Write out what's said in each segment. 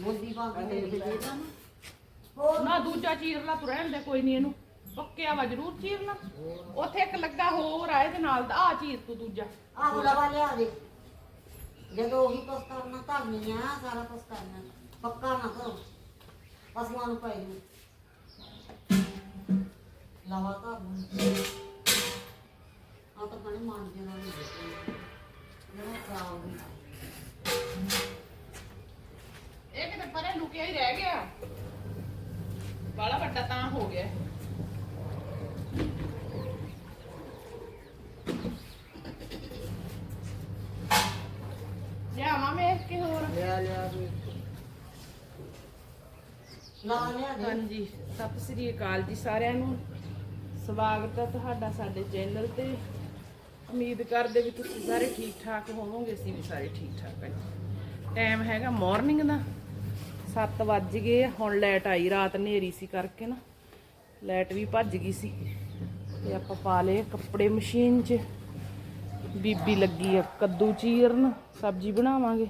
ਬੋਲਦੀ ਪਾ ਕੇ ਦੇ ਦੇ ਨਾ। ਹੋਰ ਨਾ ਦੂਜਾ ਚੀਰ ਲਾ ਤੂੰ ਰਹਿਣ ਦੇ ਕੋਈ ਨਹੀਂ ਇਹਨੂੰ। ਪੱਕਿਆ ਵਾ ਜ਼ਰੂਰ ਚੀਰਨਾ ਉੱਥੇ ਇੱਕ ਲੱਗਾ ਹੋਰ ਆ ਇਹਦੇ ਨਾਲ ਦਾ ਆ ਚੀਰ ਤੂੰ ਦੂਜਾ। ਆਹੋ ਲਵਾ ਲਿਆ ਦੇ। ਜਦੋਂ ਉਹੀ ਕੁਛ ਕਰਨਾ ਧਰਨੀ ਆ ਸਾਰਾ ਕੁਛ ਕਰਨਾ। ਪੱਕਾ ਨਾ ਕਰੋ। ਪਸ਼ੂਆਂ ਨੂੰ ਪਾਈ ਨੂੰ। ਲਵਾ ਤਾਂ ਆ ਤਾਂ ਪਾਣੀ ਮਾਰ ਦੇਣਾ। ਨਹੀਂ ਨਾ ਵੀ ਇਹ ਕਿਤੇ ਪਰੇ ਲੁਕਿਆ ਹੀ ਰਹਿ ਗਿਆ। ਬਾਲਾ ਵੱਡਾ ਤਾਂ ਹੋ ਗਿਆ। ਲਿਆਵਾਂ ਮੈਂ ਕਿ ਹੋਰ? ਲਿਆ ਲਿਆ ਲਵਾ ਲਿਆ ਦੇ। ਹਾਂਜੀ ਸਤਿ ਸ੍ਰੀ ਅਕਾਲ ਜੀ ਸਾਰਿਆਂ ਨੂੰ। ਸਵਾਗਤ ਹੈ ਤੁਹਾਡਾ ਸਾਡੇ ਚੈਨਲ ਤੇ। ਉਮੀਦ ਕਰਦੇ ਵੀ ਤੁਸੀਂ ਸਾਰੇ ਠੀਕ ਠਾਕ ਹੋਵੋਗੇ ਅਸੀਂ ਵੀ ਸਾਰੇ ਠੀਕ ਠਾਕ ਹਾਂ ਟਾਈਮ ਹੈਗਾ ਮਾਰਨਿੰਗ ਦਾ। 7 ਵੱਜ ਗਏ ਹੁਣ ਲਾਈਟ ਆਈ ਰਾਤ ਹਨੇਰੀ ਸੀ ਕਰਕੇ ਨਾ। ਲਾਈਟ ਵੀ ਭੱਜ ਗਈ ਸੀ ਤੇ ਆਪਾਂ ਪਾ ਲਏ ਕੱਪੜੇ ਮਸ਼ੀਨ 'ਚ। ਬੀਬੀ ਲੱਗੀ ਆ ਕੱਦੂ ਚੀਰਨ ਸਬਜ਼ੀ ਬਣਾਵਾਂਗੇ।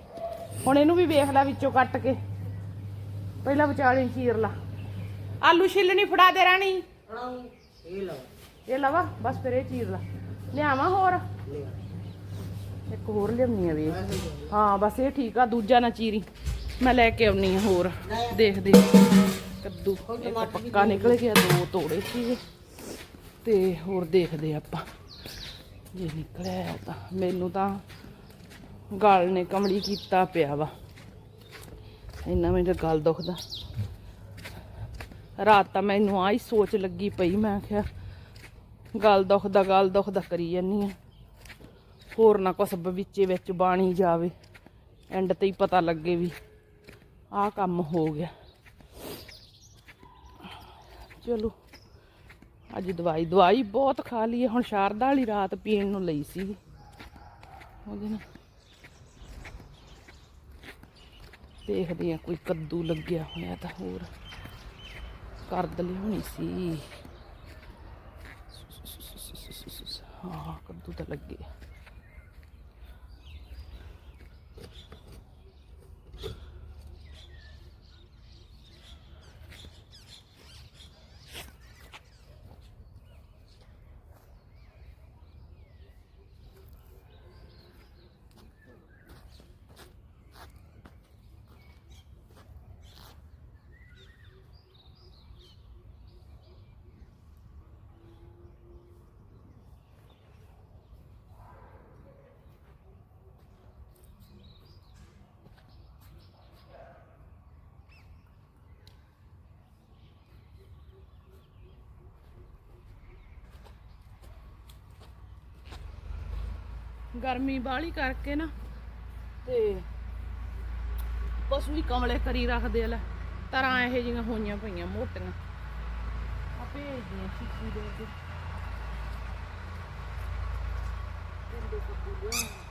ਹੁਣ ਇਹਨੂੰ ਵੀ ਵੇਖ ਲੈ ਵਿੱਚੋਂ ਕੱਟ ਕੇ। ਪਹਿਲਾਂ ਵਿਚਾਲੇ ਚੀਰ ਲਾ। ਆਲੂ ਛਿੱਲਣੀ ਫੜਾ ਦੇ ਰਾਣੀ। ਇਹ ਲਵਾ ਇਹ ਲਵਾ ਬਸ ਫਿਰ ਇਹ ਚੀਰ ਲਾ। ਲਿਆਵਾਂ ਹੋਰ? ਇੱਕ ਹੋਰ ਲਿਆਉਣੀ ਆ ਵੀ। ਹਾਂ ਬਸ ਇਹ ਠੀਕ ਆ ਦੂਜਾ ਨਾ ਚੀਰੀ। ਮੈਂ ਲੈ ਕੇ ਆਉਣੀ ਆ ਹੋਰ, ਦੇਖਦੇ ਕੱਦੂ ਪੱਕਾ ਨਿਕਲ ਗਿਆ, ਦੋ ਤੋੜੇ ਸੀਗੇ। ਤੇ ਹੋਰ ਦੇਖਦੇ ਆਪਾਂ, ਜੇ ਨਿਕਲਿਆ ਤਾਂ। ਮੈਨੂੰ ਤਾਂ ਗਲ ਨੇ ਕਮਲੀ ਕੀਤਾ ਪਿਆ ਵਾ। ਇੰਨਾ ਮੈਨੂੰ ਗਲ ਦੁਖਦਾ। ਰਾਤ ਤਾਂ ਮੈਨੂੰ ਆਹੀ ਸੋਚ ਲੱਗੀ ਪਈ, ਮੈਂ ਕਿਹਾ, ਗਲ ਦੁਖਦਾ ਗਲ ਦੁਖਦਾ ਕਰੀ ਜਾਨੀ ਆ। ਹੋਰ ਨਾ ਕੁਛ ਵਿੱਚੇ ਵਿੱਚ ਬਾਣੀ ਜਾਵੇ। ਐਂਡ ਤੇ ਹੀ ਪਤਾ ਲੱਗੇ ਵੀ ਆਹ ਕੰਮ ਹੋ ਗਿਆ। ਚਲੋ, ਅੱਜ ਦਵਾਈ ਦਵਾਈ ਬਹੁਤ ਖਾ ਲਈ ਹੈ। ਹੁਣ ਸ਼ਾਰਦਾ ਵਾਲੀ ਰਾਤ ਪੀਣ ਨੂੰ ਲਈ ਸੀ। ਉਹਦੇ ਨਾਲ ਦੇਖਦੇ ਆ ਕੋਈ ਕੱਦੂ ਲੱਗਿਆ ਹੋਇਆ ਤਾਂ ਹੋਰ ਕਰਦ ਹੋਣੀ ਸੀ। ਹਾਂ, ਕੱਦੂ ਤਾਂ ਲੱਗੇ ਗਰਮੀ ਬਾਹਲੀ ਕਰਕੇ ਨਾ ਤੇ ਪਸ਼ੂ ਵੀ ਕਮਲੇ ਕਰੀ ਰੱਖਦੇ ਆ ਲੈ, ਤਰ੍ਹਾਂ ਇਹੋ ਜਿਹੀਆਂ ਹੋਈਆਂ ਪਈਆਂ ਮੋਟੀਆਂ। ਆ ਭੇਜਦੀਆਂ ਚੀਚੀ ਦੇ ਕੇ। ਪਿੰਡੇ ਕੱਦੂ ਲਿਆਉਣਾ।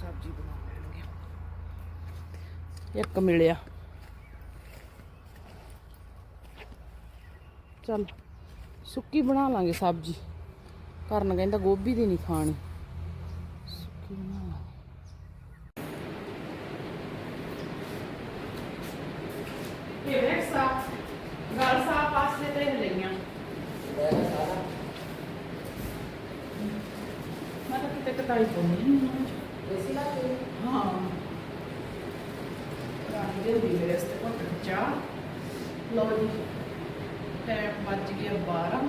ਸਬਜ਼ੀ ਬਣਾ ਲੈਣਗੇ ਇੱਕ ਮਿਲਿਆ। ਚੱਲ ਸੁੱਕੀ ਬਣਾ ਲਾਂਗੇ ਸਬਜ਼ੀ। ਕਰਨ ਕਹਿੰਦਾ ਗੋਭੀ ਦੀ ਨਹੀਂ ਖਾਣੀ। ਸੁੱਕੀ ਬਣਾ ਲਾਂਗੇ। ਇਹ ਵੇਖ ਸਾ? ਗਲ ਸਾ ਪਾਸੇ ਤੇ ਲਈਆਂ ਮੈਂ ਤਾਂ ਕਿਤੇ ਕਟਾਈ ਪਾਉਣੀ ਨਹੀਂ ਇਸੇ ਲਾ ਕੇ ਹਾਂ। ਰਾਤ ਦੇ ਵੀ ਮੇਰੇ ਵਾਸਤੇ ਘੁੱਟ ਚਾਹ। ਜੀ। ਟਾਈਮ ਵੱਜ ਗਿਆ 12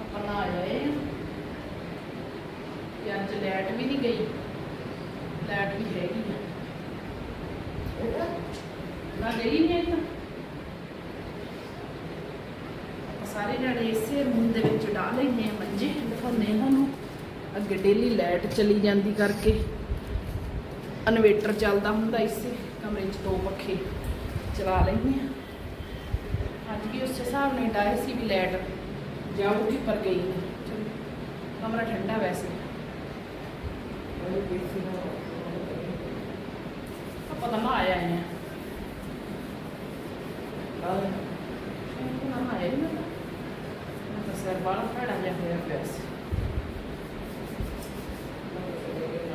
ਆਪਾਂ ਨਾ ਆਏ ਤੇ ਅੱਜ ਲਾਈਟ ਵੀ ਨਹੀਂ ਗਈ। ਲਾਈਟ ਵੀ ਹੈਗੀ ਆ। ਨਾ ਗਈ ਨਹੀਂ ਆਪਾਂ ਸਾਰੇ ਜਣੇ ਇਸੇ ਰੂਮ ਦੇ ਵਿੱਚ ਡਾਹ ਲੈਨੇ ਆ ਮੰਜੇ ਦਿਖਾਉਂਦੇ ਤੁਹਾਨੂੰ। ਅੱਗੇ ਡੇਲੀ ਲਾਈਟ ਚਲੀ ਜਾਂਦੀ ਕਰਕੇ। ਇਨਵੇਟਰ ਚੱਲਦਾ ਹੁੰਦਾ ਇਸੇ ਕਮਰੇ 'ਚ ਦੋ ਪੱਖੇ ਚਲਾ ਲੈਂਦੇ ਆ ਅੱਜ ਵੀ ਉਸ ਹਿਸਾਬ ਨਾਲ ਡਾਏ ਸੀ ਵੀ ਲਾਈਟ ਜਾਊਗੀ ਪਰ ਗਈ ਨਹੀਂ ਚਲੋ ਕਮਰਾ ਠੰਡਾ ਵੈਸੇ ਆਪਾਂ ਤਾਂ ਨਾ ਆਇਆ ਹੈ ਨਾ ਆਇਆ ਹੀ ਨਾ ਮੈਂ ਤਾਂ ਸਿਰ ਬਾਹਰ ਖੜਾ ਜਿਹਾ ਹੋਇਆ ਪਿਆ ਸੀ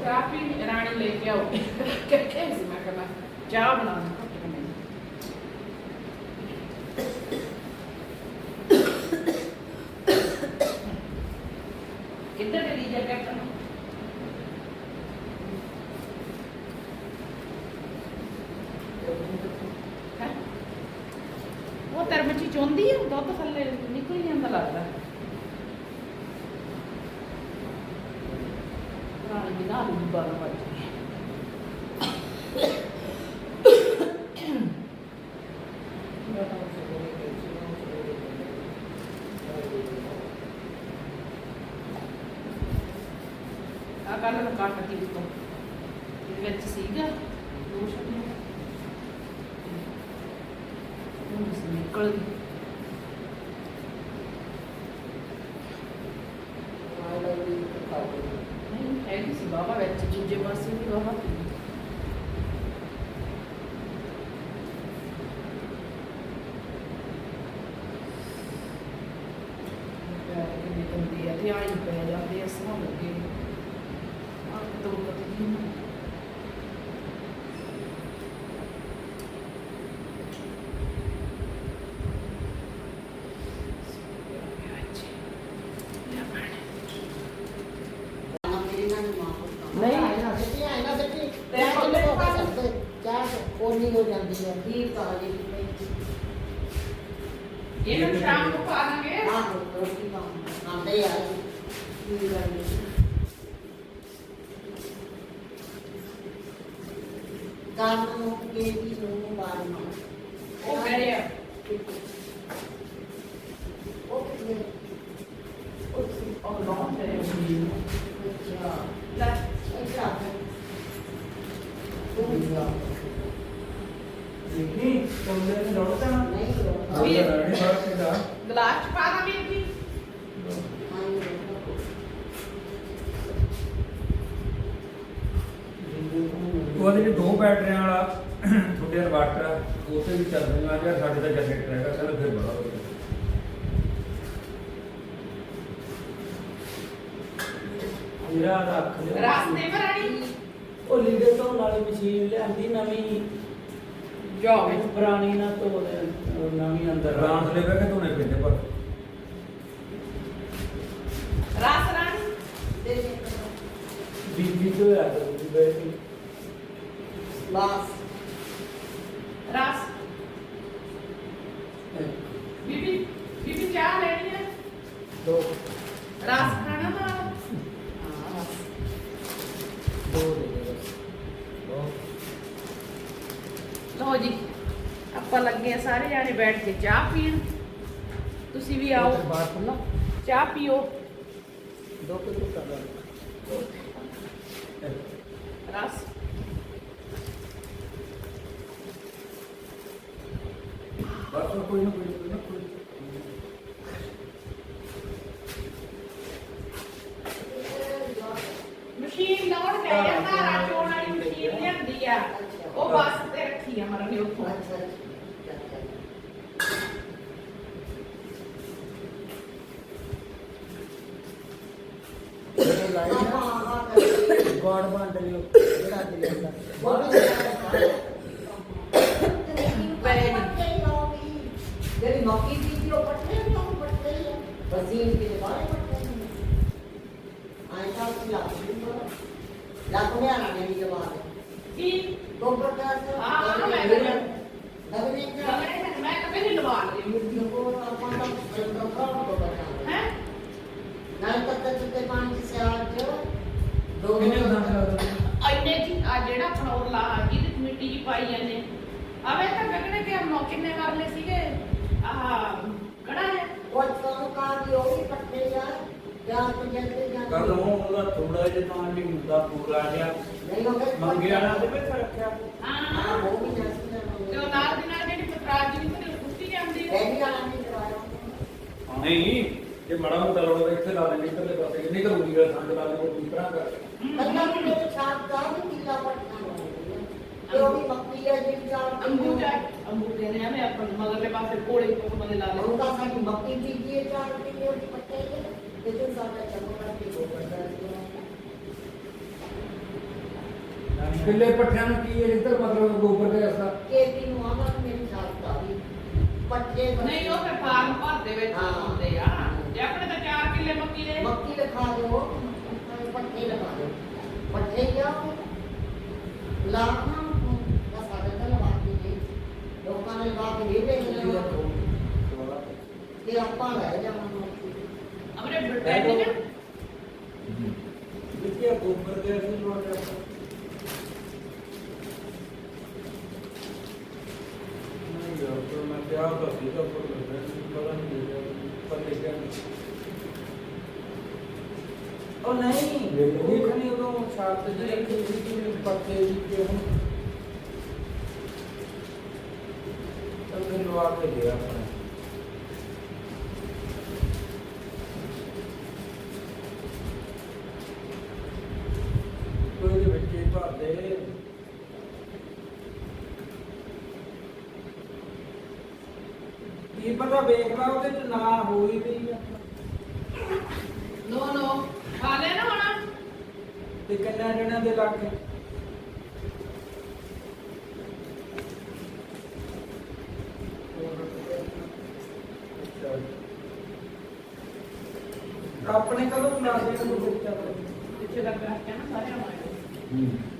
ਚਾਹ ਪੀ ਰਾਣੀ ਲੈ ਕੇ ਆਓ ਕਿੱਥੇ ਸੀ ਮੈਂ ਕਹਿੰਦਾ ਚਾਹ ਬਣਾ ਦੇ ਘੁੱਟ ਕੇ ਮੈਨੂੰ। ਕਿੱਧਰ ਚਲੀ ਜਾ ਕੈਪਟਨ ਹੈਂ? ਉਹ ਤੇਰੇ ਬੱਚੀ ਚੋਂਦੀ ਹੈ ਦੁੱਧ ਥੱਲੇ ਨਿਕਲ ਨਹੀਂ ਜਾਂਦਾ ਲੱਗਦਾ। ਰਾਣੀ ਦੀ ਨਾਲ ਨੂੰ ਬਾਰ ਵੱਜ ਗਈ ਆ ਕੱਲ ਨੂੰ ਕੱਟ ਦਿੱਤੀ ਤੋਂ ਇਹਦੇ ਵਿੱਚ ਸੀਗਾ ਦੋ ਸ਼ਬਦ ਹੁਣ ਇਸ ਨਿਕਲ ਗਈ ਨਹੀਂ ਹੈਗੀ ਸੀ ਬਾਬਾ ਵਿੱਚ ਦੂਜੇ ਪਾਸੇ ਵੀ ਬਾਬਾ ਕਿੰਨੀ ਗੰਦੀ ਆ ਤੇ ਆਈ ਪੈ ਜਾਂਦੇ ਆ ਸਾਹ ਲੱਗੇ ਆ ਤੋਂ ਕਦੀ ਨਹੀਂ ਨਾ ਮੇਰੀ ਨਾ ਮਾਂ ਪੁੱਤ ਨਹੀਂ। ਨਾ ਸਿੱਟੀ ਆਈ ਨਾ ਸਿੱਟੀ ਤੇ ਚਾਹ ਛੋਲੇ ਕਿਲੋ ਪਾ ਪਾ ਦਿਓ। ਸਕਦੇ ਚਾਹ ਕੋਨੀ ਹੋ ਜਾਂਦੀ ਹੈ ਠੀਕ ਆ ਜੀ ਇਹਨੂੰ ਸ਼ਾਮ ਨੂੰ ਪਾ ਦਾਂਗੇ ਆਹ ਰੋਟੀ ਪਾ ਆਂਦੇ ਆ। ਕੀ ਨਹੀਂ। ਕੰਮ ਨੂੰ ਕੇ ਵੀ ਨੂੰ ਬਾਹਰ ਨਾ? ਉਹ ਗਏ ਆ। ਉਹ ਕਿਹਨੇ ਉਹ ਲੋਨ ਤੇ ਹੋਈ ਅੱਛਾ। ਲੈ। ਅੱਛਾ। ਦੇਖੀ ਕੋਲੇ ਤੇ ਲੋੜ ਤਾਂ ਨਹੀਂ ਰੋਣਾ ਵੀ- ਰਾਣੀ ਫ਼ਰਕ ਕਿਦਾ ਗਲਾਸ ਚ ਪਾ ਦਾਂਗੇ ਜੀ ਆਈ ਰੋਣਾ ਉਹਦੇ ਵਿੱਚ ਦੋ ਬੈਟਰੀਆਂ ਵਾਲਾ ਤੁਹਾਡੇ ਇਨਵਰਟਰ ਆ ਵੀ ਚੱਲਦੀਆਂ ਜਾਂ ਸਾਡੇ ਦਾ ਜਨਰੇਟਰ ਹੈਗਾ ਚਲ ਫਿਰ ਬੜਾ ਜਿਹੜਾ ਰੱਖ ਲਿਆ ਰਾਸਤੇ ਪਰ ਆਣੀ ਉਹ ਲੀਡਰ ਤੋਂ ਵਾਲੀ ਮਸ਼ੀਨ ਲਿਆਂਦੀ ਨਵੀਂ। ਜਾਵੇ ਪੁਰਾਣੀ ਨਾ ਧੋ ਦੇ ਨਵੀਂ ਅੰਦਰ। ਰਾਂਸ ਲੈ ਕੇ ਧੋਣੇ ਪੈਂਦੇ ਪਰ ਰਾਸ ਰਾਣੀ ਦੇ ਦੇ ਬੀਬੀ ਤੋਂ ਆ ਕਰੂਗੀ ਬੈਠੀ ਬਸ। ਰਾਸ ਬੀਬੀ ਬੀਬੀ ਚਾਹ ਲੈਣੀ ਹੈ? ਦੋ ਰਾਸ ਖਾਣਾ ਨਾ ਦੋ ਦੇ ਦੇ ਬਸ। ਦੋ ਲਓ ਜੀ ਆਪਾਂ ਲੱਗੇ ਆ ਸਾਰੇ ਜਾਣੇ ਬੈਠ ਕੇ ਚਾਹ ਪੀਣ। ਤੁਸੀਂ ਵੀ ਆਓ। ਨਾ ਚਾਹ ਪੀਓ। ਦੋ ਕਿਲੋ ਕਰ ਲਾ। ਰਸ। ਬਸ ਕੋਈ ਨਾ ਕੋਈ ਨਾ, ਕੋਈ ਮਸ਼ੀਨ ਲਾਉਣ ਪੈ ਧਾਰਾ ਚੋਣ ਵਾਲੀ ਮਸ਼ੀਨ ਲਿਆਂਦੀ ਆ। ਉਹ ਬੱਸ ਤੇ ਰੱਖੀ ਆ ਮਰਨੇ ਉੱਥੋਂ ਅੱਛਾ ਇਹ ਲਾਈ ਨਾ ਗੋੜ ਬੰਦ ਲਿਓ ਜਿਹੜਾ ਦੇ ਲੈਂਦਾ ਜਿਹੜੀ ਮੱਕੀ ਦੀ ਸੀ ਉਹ ਪੱਟੇ ਨਹੀਂ ਉਹ ਪੱਟੇ ਹੀ ਆ ਵਸੀਮ ਕੇ ਬਾਰੇ ਪੱਟੇ ਨਹੀਂ ਆਏ ਤਾਂ ਸੀ ਲੱਗ ਜੂਗਾ ਆਣਾ ਨਹੀਂ ਜਵਾਬ ਕੀ? ਦੋ ਪ੍ਰਕਾਰ ਸੇ ਹਾਂ, ਹਾਂ, ਮੈਂ- ਦਬਨੇ ਮੈਂ ਮੈਂ ਤਾਂ ਪਹਿਲੇ ਲਵਾ ਲਈ ਮੁਰਗੀਆਂ ਕੋ ਆਪਾਂ ਤਾਂ ਬੰਦਾ ਕਾਹ ਕੋ ਬਣਾ ਹੈ? ਨਾਲ ਤੱਕ ਤੇ ਪਾਣੀ ਸੇ ਆ ਜੋ ਦੋ ਲੱਗਦਾ ਐਨੇ ਜੀ ਆ ਜਿਹੜਾ ਫਲੋਰ ਲਾ ਜਿਹਦੇ ਚ ਮਿੱਟੀ ਜੀ ਪਾਈ ਜਾਂਦੇ? ਆਵੇ ਤਾਂ ਗਗਨੇ ਕੇ ਮੌ ਕਿੰਨੇ ਮਾਰਲੇ ਸੀਗੇ? ਆਹ ਕੜਾ ਹੈ। ਉਹ ਤੋਂ ਕਾ ਦੀ ਉਹ ਵੀ ਪੱਟੇ ਜਾ ਜਾਂ ਤੋਂ ਜਲਦੀ ਜਾਂ ਕਰ ਲਓ ਉਹਦਾ ਥੋੜਾ ਜਿਹਾ ਤਾਂ ਨਹੀਂ ਹੁੰਦਾ ਪੂਰਾ ਜਿਹਾ ਨਹੀਂ ਹੋ ਗਿਆ ਮੰਗਿਆ ਨਾ ਤੇ ਵਿੱਚ ਰੱਖਿਆ। ਹਾਂ। ਹਾਂ ਉਹ ਵੀ ਜਲਦੀ ਤੇ ਉਹ ਨਾਲ ਦੀ ਨਾਲ ਜਿਹੜੀ ਪਤਰਾਜ ਦੀ ਤੇ ਕੁੱਤੀ ਜਾਂਦੀ ਹੈ ਪਹਿਲੀ ਵਾਲਾ ਨਹੀਂ ਕਰਵਾਇਆ। ਨਹੀਂ ਜੇ ਮੜਾ ਮੋਟਾ ਲਾਉਣਾ ਇੱਥੇ ਲਾ ਲੈਂਦੇ ਇੱਧਰਲੇ ਪਾਸੇ ਕਿੰਨੀ ਕਰੂਗੀ ਗੱਲ ਸੰਗ ਲਾ ਦੇ ਕੋਈ ਤਰ੍ਹਾਂ ਕਰ। ਕੰਨਾ ਨੂੰ ਮੇਰੇ ਛਾਪ ਦਾ ਵੀ ਕਿਲਾ ਪਟਨਾ ਤੇ ਉਹ ਵੀ ਮੱਕੀ ਹੈ ਜਿਹੜੀ ਜਾਨ ਅੰਬੂ ਜਾ ਅੰਬੂ ਕਹਿੰਦੇ ਆ ਮੈਂ ਆਪਣੇ ਮਗਰਲੇ ਪਾਸੇ ਕੋਲੇ ਕੋਲ ਮਦੇ ਲਾ ਲੈ ਉਹ ਤਾਂ ਸਾਡੀ ਮੱਕੀ ਬੀਜੀ ਹੈ ਚਾਰ ਕਿਲੇ ਉਹ ਪੱਟੇ ਤੇ ਤੇ ਸਾਡਾ ਚਮੜਾ ਤੇ ਹੋ ਕਰਦਾ ਕਿੱਲੇ ਪੱਠਿਆਂ ਨੂੰ ਕੀ ਹੈ ਇੱਧਰ ਮਤਲਬ ਗੋਬਰ ਗੈਸ ਦਾ ਕੇਤੀ ਨੂੰ ਆਵਾ ਮੇਰੀ ਸਾਥ ਦਾ ਵੀ ਪੱਟੇ ਨਹੀਂ ਉਹ ਫਿਰ ਫਾਰਮ ਭਰ ਦੇ ਵਿੱਚ ਹਾਂ। ਹੁੰਦੇ ਆ। ਜੇ ਆਪਣੇ ਤਾਂ 4 ਕਿੱਲੇ ਮੱਕੀ ਦੇ। ਮੱਕੀ ਲਖਾ ਦਿਓ ਪੱਟੇ ਲਗਾ ਦਿਓ। ਪੱਟੇ ਕਿਆ ਲਾਖਾਂ ਦਾ ਸਾਡੇ ਤਾਂ ਲਵਾ ਕੇ ਦੇ। ਲੋਕਾਂ ਨੇ ਲਵਾ ਕੇ ਦੇ ਦੇ ਤੇ ਆਪਾਂ ਲੈ ਜਾਵਾਂਗੇ। ਆਪਣੇ ਬ੍ਰਿਟੇਨ ਨੇ ਵਿੱਚੇ ਗੋਬਰ ਦੇ ਅਸੀਂ ਲੋਟ ਨਹੀਂ ਯਾਰ ਤਾਂ ਮੈਂ ਕਿਹਾ ਤਾਂ ਸੀ ਤਾਂ ਪਰ ਮੈਨੂੰ ਪਤਾ ਨਹੀਂ ਲੱਗਿਆ ਪਰ ਲਿਖਿਆ ਨਹੀਂ ਉਹ ਨਹੀਂ ਉਹ ਖਣੀ ਉਦੋਂ ਛਾਤ ਜਿਹੜੀ ਕਿ ਪੱਤੇ ਜੀ ਕਿ ਹੁਣ ਤਾਂ ਫਿਰ ਲਵਾ ਕੇ ਗਿਆ ਆਪਣਾ ਕੋਈ ਦੇ ਵਿੱਚ ਹੀ ਭਰ ਦੇ ਕੀ ਪਤਾ ਵੇਖ ਲਾ ਉਹਦੇ ਚ ਨਾ ਹੋਈ ਗਈ ਆ ਨੋ ਨੋ ਖਾ ਲਿਆ ਨਾ ਹੁਣ ਤੇ ਕਿੰਨਾ ਜਣਾਂ ਦੇ ਲੱਗ ਗਏ ਆਪਣੇ ਕਦੋਂ ਬਣਾ ਦੇ ਨੂੰ ਬੱਚਾ ਪਿੱਛੇ ਲੱਗਾ ਹੈ ਨਾ ਸਾਰਿਆਂ ਨੂੰ ਹਾਂ।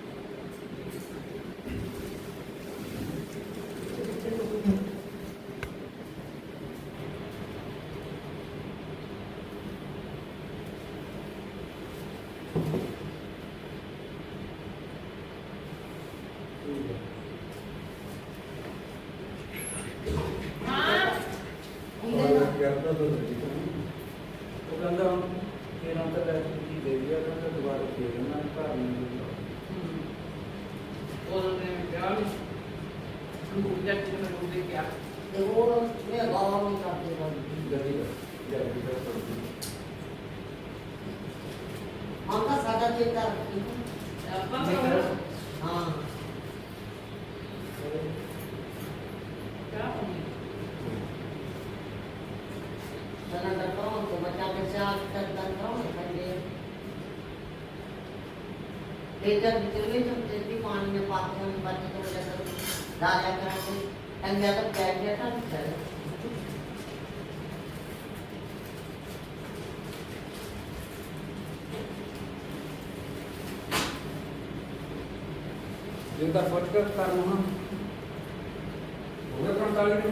पूजा की में बोलते क्या देखो मैं गाँव में करते गति कर हमका सादा के का हाँ क्या चला करता हूँ तो बच्चा बच्चा कर करता हूँ लेकर निकल गए जब जल्दी पानी में पाते हैं बच्चे को लेकर राजा करते and the other bag their husband. जिनका फटकर कारण हम भूमिका प्रणाली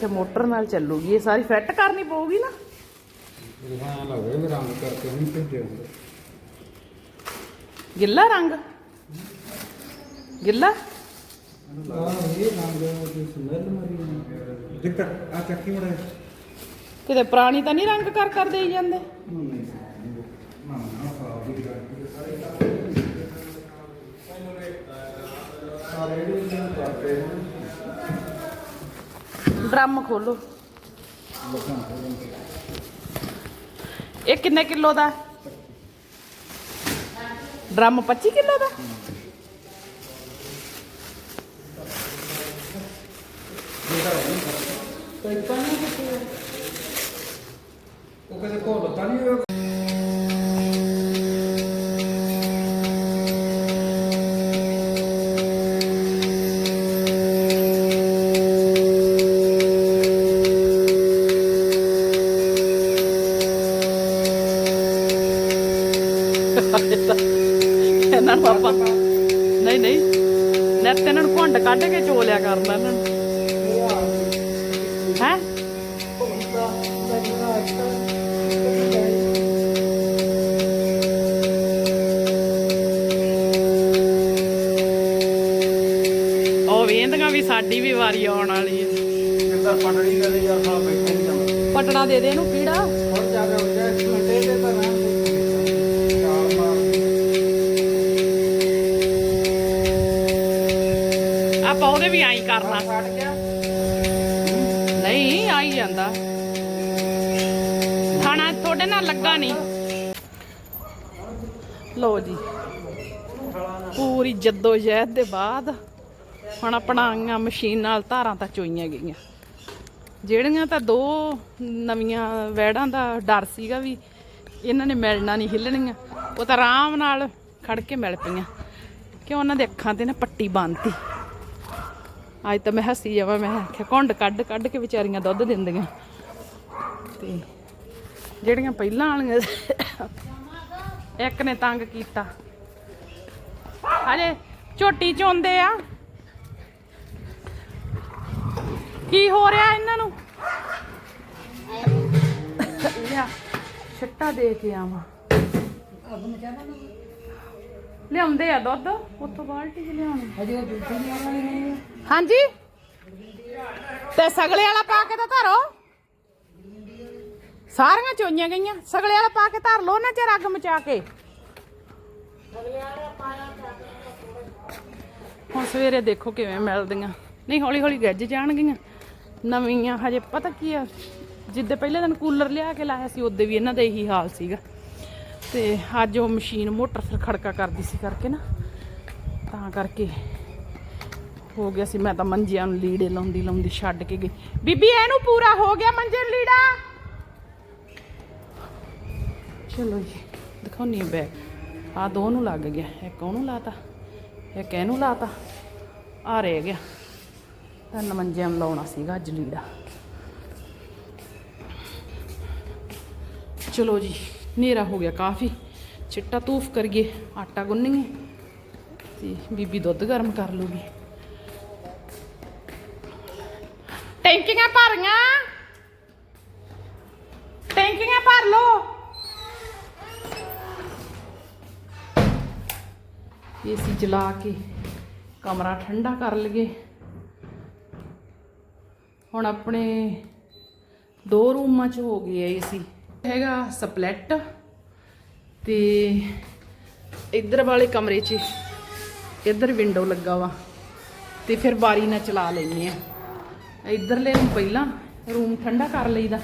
ਅੱਛਾ ਮੋਟਰ ਨਾਲ ਚੱਲੂਗੀ ਇਹ ਸਾਰੀ ਫਿੱਟ ਕਰਨੀ ਪਊਗੀ ਨਾ? ਹਾਂ ਲੱਗੇ ਵੀ ਰੰਗ ਕਰਕੇ ਨਹੀਂ ਭੇਜਿਆ ਹੁੰਦਾ। ਗਿੱਲਾ ਰੰਗ? ਗਿੱਲਾ? ਇਹ ਰੰਗ ਦੀ ਸਮੈਲ ਮਰੀ ਦਿੱਕਤ ਆ। ਚੱਕੀ ਮੜਾ ਕਿਤੇ ਪੁਰਾਣੀ ਤਾਂ ਨਹੀਂ ਰੰਗ ਕਰ ਕਰ ਦੇਈ ਜਾਂਦੇ? ਨਹੀਂ ਨਾ ਨਾ ਸਾਫ਼ ਦੀ ਗੱਲ ਸਾਰੇ ਸਾਰੇ ਜਿਹੜੇ ਕਰਦੇ ਹਨ ਡਰਮ ਖੋਲੋ। ਇਹ ਕਿੰਨੇ ਕਿਲੋ ਦਾ? ਡਰਮ 25 ਕਿਲੋ ਦਾ? ਉਹ ਕਦੇ ਕੋਲ ਤਾਂ ਨਹੀਂ ਹੋਇਆ ਇਹਨਾਂ ਨੂੰ ਆਪਾਂ ਨਹੀਂ ਨਹੀਂ ਨੈਟ ਇਹਨਾਂ ਨੂੰ ਘੁੰਡ ਕੱਢ ਕੇ ਚੋਲਿਆ ਕਰਨਾ ਇਹਨਾਂ ਨੂੰ ਵੇਂਦੀਆਂ ਵੀ ਸਾਡੀ ਵੀ ਵਾਰੀ ਆਉਣ ਵਾਲੀ ਹੈ। ਕਿੱਦਾਂ ਪਟੜੀ ਕਰੇ ਯਾਰ ਸਾਲਾ ਬੈਠੇ ਨਹੀਂ ਜਾਂਦਾ। ਪਟਣਾ ਦੇ ਦੇ ਇਹਨੂੰ ਕੀੜਾ ਹੁਣ ਜਾ ਕੇ ਉੱਠਿਆ ਇੱਕ ਮਿੰਟ ਇਹਦੇ ਤਾਂ ਰਹਿਣ ਦੇ। ਚਾਲ ਮਾਰ ਆਪਾਂ ਉਹਦੇ ਵੀ ਆਈ ਕਰਨਾ ਫਟ ਗਿਆ। ਨਹੀਂ ਆਈ ਜਾਂਦਾ। ਖਾਣਾ ਤੁਹਾਡੇ ਨਾਲ ਲੱਗਾ ਨਹੀਂ। ਲੋ ਜੀ। ਪੂਰੀ ਜੱਦੋ ਜਹਿਦ ਦੇ ਬਾਅਦ। ਹੁਣ ਆਪਣਾ ਮਸ਼ੀਨ ਨਾਲ ਧਾਰਾਂ ਤਾਂ ਚੋਈਆਂ ਗਈਆਂ। ਜਿਹੜੀਆਂ ਤਾਂ ਦੋ ਨਵੀਆਂ ਵੈੜਾਂ ਦਾ ਡਰ ਸੀਗਾ ਵੀ ਇਹਨਾਂ ਨੇ ਮਿਲਣਾ ਨਹੀਂ ਹਿੱਲਣੀਆਂ, ਉਹ ਤਾਂ ਆਰਾਮ ਨਾਲ ਖੜ ਕੇ ਮਿਲ ਪਈਆਂ। ਕਿ ਉਹਨਾਂ ਦੇ ਅੱਖਾਂ ਤੇ ਨਾ ਪੱਟੀ ਬੰਨਤੀ। ਅੱਜ ਤਾਂ ਮੈਂ ਹੱਸੀ ਜਾਵਾਂ, ਮੈਂ ਆਖਿਆ, ਘੁੰਡ ਕੱਢ ਕੱਢ ਕੇ ਵਿਚਾਰੀਆਂ ਦੁੱਧ ਦਿੰਦੀਆਂ। ਤੇ ਜਿਹੜੀਆਂ ਪਹਿਲਾਂ ਵਾਲੀਆਂ ਇੱਕ ਨੇ ਤੰਗ ਕੀਤਾ। ਹਜੇ ਝੋਟੀ ਚੋਂਦੇ ਆ। ਕੀ ਹੋ ਰਿਹਾ ਇਹਨਾਂ ਨੂੰ? ਲਿਆ ਛੱਟਾ ਦੇ ਕੇ ਆਵਾਂ। ਲਿਆਉਂਦੇ ਆ ਦੁੱਧ ਉੱਥੋਂ ਬਾਲਟੀ ਚ ਲਿਆਉਣੀ। ਹਾਂਜੀ? ਤੇ ਸਗਲੇ ਵਾਲਾ ਪਾ ਕੇ ਤਾਂ ਧਰੋ। ਸਾਰੀਆਂ ਚੋਈਆਂ ਗਈਆਂ। ਸਗਲੇ ਵਾਲਾ ਪਾ ਕੇ ਧਰ ਲੋ ਨਾ ਚ ਅੱਗ ਮਚਾ ਕੇ। ਹੁਣ ਸਵੇਰੇ ਦੇਖੋ ਕਿਵੇਂ ਮਿਲਦੀਆਂ। ਨਹੀਂ ਹੌਲੀ ਹੌਲੀ ਗੱਜ ਜਾਣਗੀਆਂ। ਨਵੀਆਂ, ਹਜੇ ਪਤਾ ਕੀ ਆ, ਜਿੱਦੇ ਪਹਿਲੇ ਦਿਨ ਕੂਲਰ ਲਿਆ ਕੇ ਲਾਇਆ ਸੀ, ਉਹਦੇ ਵੀ ਇਹਨਾਂ ਦਾ ਇਹੀ ਹਾਲ ਸੀਗਾ। ਤੇ ਅੱਜ ਉਹ ਮਸ਼ੀਨ ਮੋਟਰ ਫਿਰ ਖੜਕਾ ਕਰਦੀ ਸੀ ਕਰਕੇ ਨਾ, ਤਾਂ ਕਰਕੇ ਹੋ ਗਿਆ ਸੀ, ਮੈਂ ਤਾਂ ਮੰਜਿਆਂ ਨੂੰ ਲੀੜੇ ਲਾਉਂਦੀ ਲਾਉਂਦੀ ਛੱਡ ਕੇ ਗਈ। ਬੀਬੀ, ਇਹਨੂੰ ਪੂਰਾ ਹੋ ਗਿਆ ਮੰਜੇ ਨੂੰ ਲੀੜਾ। ਚਲੋ ਜੀ, ਦਿਖਾਉਣੀ ਬੈਗ ਆ ਦੋ ਨੂੰ ਲੱਗ ਗਿਆ, ਇੱਕ ਉਹਨੂੰ ਲਾਤਾ, ਇੱਕ ਇਹਨੂੰ ਲਾਤਾ ਆ ਰਹਿ ਗਿਆ। ਤਿੰਨ ਮੰਜਿਆਂ ਨੂੰ ਲਾਉਣਾ ਸੀਗਾ ਅੱਜ ਲੀੜਾ। ਚਲੋ ਜੀ, ਹਨੇਰਾ ਹੋ ਗਿਆ ਕਾਫੀ। ਚਿੱਟਾ ਤੂਫ ਕਰੀਏ, ਆਟਾ ਗੁੰਨੀਏ ਤੇ ਬੀਬੀ ਦੁੱਧ ਗਰਮ ਕਰ ਲੂਗੀ। ਟੈਂਕੀਆਂ ਭਰੀਆਂ ਟੈਂਕੀਆਂ ਭਰ ਲੋ ਏਸੀ ਚਲਾ ਕੇ ਕਮਰਾ ਠੰਡਾ ਕਰ ਲਈਏ। ਹੁਣ ਆਪਣੇ ਦੋ ਰੂਮਾਂ 'ਚ ਹੋ ਗਏ ਏਸੀ ਹੈਗਾ ਸਪਲੈਟ ਤੇ ਇੱਧਰ ਵਾਲੇ ਕਮਰੇ 'ਚ ਇੱਧਰ ਵਿੰਡੋ ਲੱਗਾ ਵਾ ਤੇ ਫਿਰ ਬਾਰੀ ਨਾਲ ਚਲਾ ਲੈਣੀ ਆ ਇੱਧਰਲੇ ਨੂੰ ਪਹਿਲਾਂ ਰੂਮ ਠੰਡਾ ਕਰ ਲਈਦਾ,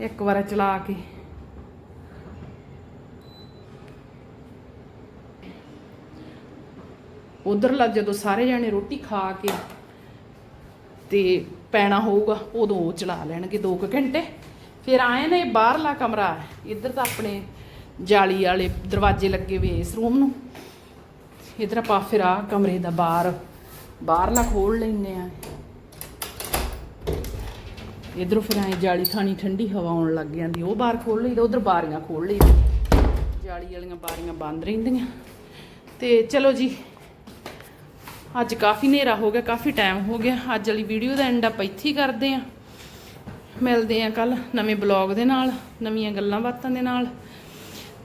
ਇੱਕ ਵਾਰ ਚਲਾ ਕੇ। ਉਧਰਲਾ ਜਦੋਂ ਸਾਰੇ ਜਾਣੇ ਰੋਟੀ ਖਾ ਕੇ ਤੇ ਪੈਣਾ ਹੋਊਗਾ, ਉਦੋਂ ਉਹ ਚਲਾ ਲੈਣਗੇ 2 ਘੰਟੇ। ਫਿਰ ਆਏ ਨੇ, ਬਾਹਰਲਾ ਕਮਰਾ ਇੱਧਰ ਤਾਂ ਆਪਣੇ ਜਾਲੀ ਵਾਲੇ ਦਰਵਾਜ਼ੇ ਲੱਗੇ ਹੋਏ ਇਸ ਰੂਮ ਨੂੰ। ਇੱਧਰ ਆਪਾਂ ਫਿਰ ਆ ਕਮਰੇ ਦਾ ਬਾਹਰ, ਬਾਹਰਲਾ ਖੋਲ ਲੈਨੇ ਆ ਇਧਰੋਂ ਫਿਰ ਆਏ ਜਾਲੀ ਥਾਣੀ ਠੰਡੀ ਹਵਾ ਆਉਣ ਲੱਗ ਜਾਂਦੀ, ਉਹ ਬਾਹਰ ਖੋਲ ਲਈਦਾ ਉਧਰ ਬਾਰੀਆਂ ਖੋਲ ਲਈਦਾ ਜਾਲੀ ਵਾਲੀਆਂ ਬਾਰੀਆਂ ਬੰਦ ਰਹਿੰਦੀਆਂ। ਤੇ ਚਲੋ ਜੀ ਅੱਜ ਕਾਫੀ ਹਨੇਰਾ ਹੋ ਗਿਆ, ਕਾਫੀ ਟਾਈਮ ਹੋ ਗਿਆ। ਅੱਜ ਵਾਲੀ ਵੀਡੀਓ ਦਾ ਐਂਡ ਆਪਾਂ ਇੱਥੇ ਹੀ ਕਰਦੇ ਆਂ ਮਿਲਦੇ ਆਂ ਕੱਲ ਨਵੇਂ ਬਲੌਗ ਦੇ ਨਾਲ, ਨਵੀਆਂ ਗੱਲਾਂ ਬਾਤਾਂ ਦੇ ਨਾਲ।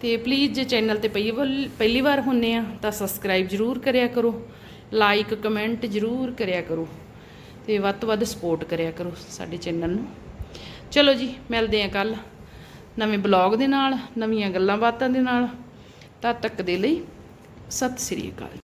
ਤੇ ਪਲੀਜ਼ ਜੇ ਚੈਨਲ ਤੇ ਪਹਿਲੀ ਵਾਰ- ਪਹਿਲੀ ਵਾਰ ਹੁੰਨੇ ਆ, ਤਾਂ ਸਬਸਕ੍ਰਾਈਬ ਜਰੂਰ ਕਰਿਆ ਕਰੋ। ਲਾਈਕ ਕਮੈਂਟ ਜਰੂਰ ਕਰਿਆ ਕਰੋ। ਤੇ ਵੱਧ ਤੋਂ ਵੱਧ ਸਪੋਰਟ ਕਰਿਆ ਕਰੋ ਸਾਡੇ ਚੈਨਲ ਨੂੰ। ਚਲੋ ਜੀ, ਮਿਲਦੇ ਆਂ ਕੱਲ ਨਵੇਂ ਬਲੌਗ ਦੇ ਨਾਲ, ਨਵੀਆਂ ਗੱਲਾਂ ਬਾਤਾਂ ਦੇ ਨਾਲ। ਤਦ ਤੱਕ ਦੇ ਲਈ ਸਤਿ ਸ੍ਰੀ ਅਕਾਲ